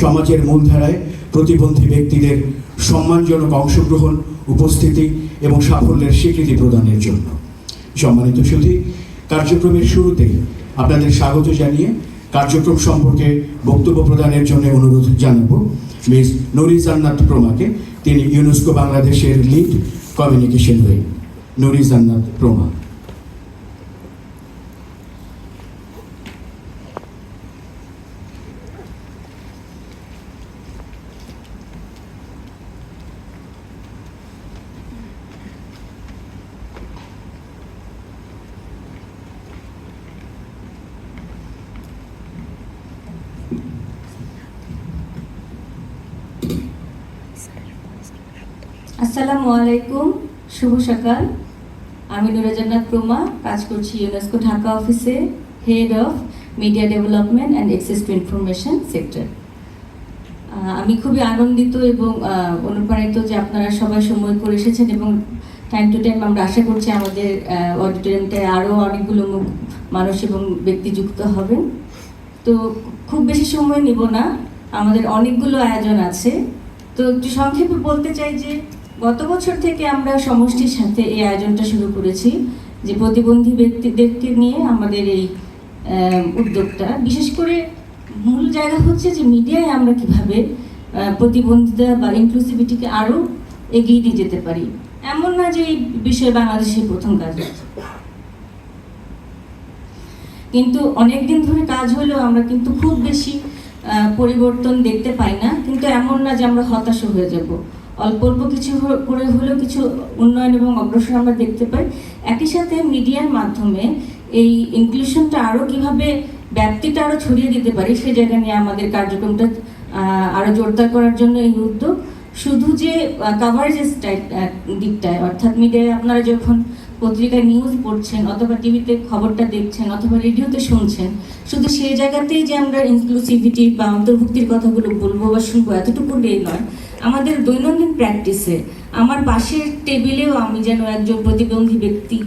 সমাজের মূলধারায় প্রতিবন্ধী ব্যক্তিদের সম্মানজনক অংশগ্রহণ, উপস্থিতি এবং সাফল্যের স্বীকৃতি প্রদানের জন্য। সম্মানিত সুধী কার্যক্রমের শুরুতেই আপনাদের স্বাগত জানিয়ে কার্যক্রম সম্পর্কে বক্তব্য প্রদানের জন্য অনুরোধ জানাব। মিস নুরি জান্নাত প্রমাকে, তিনি ইউনেস্কো বাংলাদেশের লিড কমিউনিকেশন হয়ে। নুরি জান্নাত প্রমা। আসসালামু আলাইকুম, শুভ সকাল। আমি নুরাজান্নাত প্রমা, কাজ করছি ইউনেস্কো ঢাকা অফিসে head of media development and access to information sector আমি খুবই আনন্দিত এবং অনুপ্রাণিত যে আপনারা সবাই সময় করে এসেছেন এবং টাইম টু টাইম আমরা আশা করছি আমাদের অডিটোরিয়ামটায় আরও অনেকগুলো মানুষ এবং ব্যক্তি যুক্ত হবেন। তো খুব বেশি সময় নিব না, আমাদের অনেকগুলো আয়োজন আছে। তো একটু সংক্ষেপে বলতে চাই যে গত বছর থেকে আমরা সমষ্টির সাথে এই আয়োজনটা শুরু করেছি, যে প্রতিবন্ধী ব্যক্তিদেরকে নিয়ে আমাদের এই উদ্যোগটা। বিশেষ করে মূল জায়গা হচ্ছে যে মিডিয়ায় আমরা কীভাবে প্রতিবন্ধিতা বা ইনক্লুসিভিটিকে আরও এগিয়ে নিয়ে যেতে পারি। এমন না যে এই বিষয়ে বাংলাদেশের প্রথম কাজ হচ্ছে। কিন্তু অনেক দিন ধরে কাজ হলেও আমরা কিন্তু খুব বেশি পরিবর্তন দেখতে পাই না। কিন্তু এমন না যে আমরা হতাশ হয়ে যাব। অল্প অল্প কিছু করে হলেও কিছু উন্নয়ন এবং অগ্রসর আমরা দেখতে পাই। একই সাথে মিডিয়ার মাধ্যমে এই ইনক্লুশনটা আরও কীভাবে ব্যাপ্তিটা আরও ছড়িয়ে দিতে পারি সেই জায়গা নিয়ে আমাদের কার্যক্রমটা আরও জোরদার করার জন্য এই উদ্যোগ। শুধু যে কাভারেজের দিকটায়, অর্থাৎ মিডিয়ায় আপনারা যখন পত্রিকায় নিউজ পড়ছেন অথবা টিভিতে খবরটা দেখছেন অথবা রেডিওতে শুনছেন, শুধু সেই জায়গাতেই যে আমরা ইনক্লুসিভিটি বা অন্তর্ভুক্তির কথাগুলো বলব বা শুনব এতটুকু দিয়ে নয়। আমাদের দৈনন্দিন প্র্যাকটিসে আমার পাশের টেবিলেও আমি যেন একজন প্রতিবন্ধী ব্যক্তি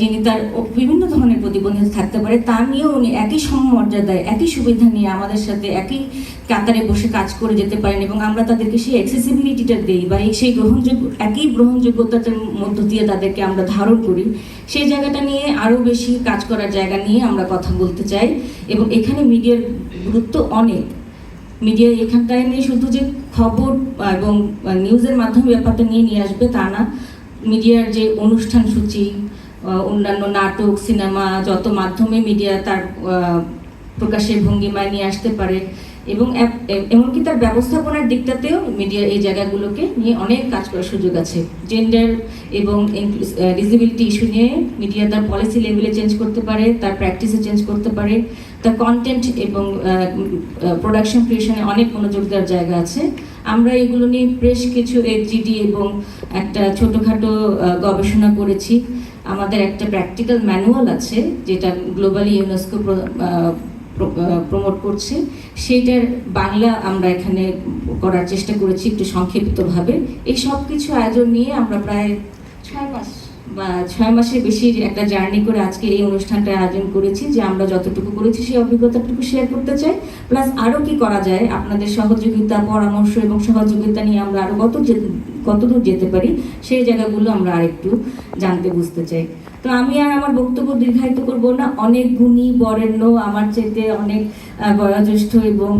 যিনি তার বিভিন্ন ধরনের প্রতিবন্ধী থাকতে পারে, তা নিয়েও উনি একই সমমর্যাদায়, একই সুবিধা নিয়ে আমাদের সাথে একই কাতারে বসে কাজ করে যেতে পারেন এবং আমরা তাদেরকে সেই অ্যাক্সেসিবিলিটিটা দিই বা এই সেই গ্রহণযোগ্য, একই গ্রহণযোগ্যতার মধ্য দিয়ে তাদেরকে আমরা ধারণ করি। সেই জায়গাটা নিয়ে আরও বেশি কাজ করার জায়গা নিয়ে আমরা কথা বলতে চাই এবং এখানে মিডিয়ার গুরুত্ব অনেক। মিডিয়া এখানটায় নিয়ে শুধু যে খবর এবং নিউজের মাধ্যমে ব্যাপারটা নিয়ে নিয়ে আসবে তা না। মিডিয়ার যে অনুষ্ঠান সূচি অন্যান্য নাটক, সিনেমা, যত মাধ্যমে মিডিয়া তার প্রকাশের ভঙ্গিমায় নিয়ে আসতে পারে এবং এমনকি তার ব্যবস্থাপনার দিকটাতেও মিডিয়া এই জায়গাগুলোকে নিয়ে অনেক কাজ করার সুযোগ আছে। জেন্ডার এবং ডিসেবিলিটি ইস্যু নিয়ে মিডিয়া তার পলিসি লেভেলে চেঞ্জ করতে পারে, তার প্র্যাকটিসে চেঞ্জ করতে পারে, তার কন্টেন্ট এবং প্রোডাকশন ক্রিয়েশনে অনেক মনোযোগ দেওয়ার জায়গা আছে। আমরা এগুলো নিয়ে বেশ কিছু এইচজিডি এবং একটা ছোটোখাটো গবেষণা করেছি। আমাদের একটা প্র্যাকটিক্যাল ম্যানুয়াল আছে, যেটা গ্লোবালি ইউনেস্কো প্রমোট করছে। সেইটার বাংলা আমরা এখানে করার চেষ্টা করেছি একটু সংক্ষিপ্তভাবে। এই সব কিছু আয়োজন নিয়ে আমরা প্রায় ছয় মাস। বা ছয় মাসের বেশি একটা জার্নি করে আজকে এই অনুষ্ঠানটা আয়োজন করেছি যে আমরা যতটুকু করেছি সেই অভিজ্ঞতাটুকু শেয়ার করতে চাই। প্লাস আরও কি করা যায় আপনাদের সহযোগিতা পরামর্শ এবং সহযোগিতা নিয়ে আমরা আরও কত যে- কতদূর যেতে পারি সেই জায়গাগুলো আমরা আরেকটু জানতে বুঝতে চাই। তো আমি আর আমার বক্তব্য দীর্ঘায়িত করব না। অনেক গুণী, বরেণ্য, আমার চাইতে অনেক বয়োজ্যেষ্ঠ এবং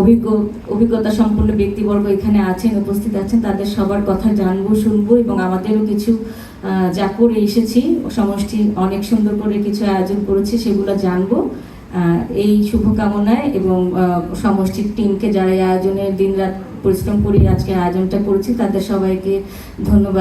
অভিজ্ঞ, অভিজ্ঞতা সম্পন্ন ব্যক্তিবর্গ এখানে আছেন, উপস্থিত আছেন। তাদের সবার কথা জানব, শুনব এবং আমাদেরও কিছু যা করে এসেছি, সমষ্টি অনেক সুন্দর করে কিছু আয়োজন করেছি সেগুলো জানব। এই শুভকামনায় এবং সমষ্টির টিমকে যারা আয়োজনের দিনরাত পরিশ্রম করে আজকে আয়োজনটা করেছি, তাদের সবাইকে ধন্যবাদ।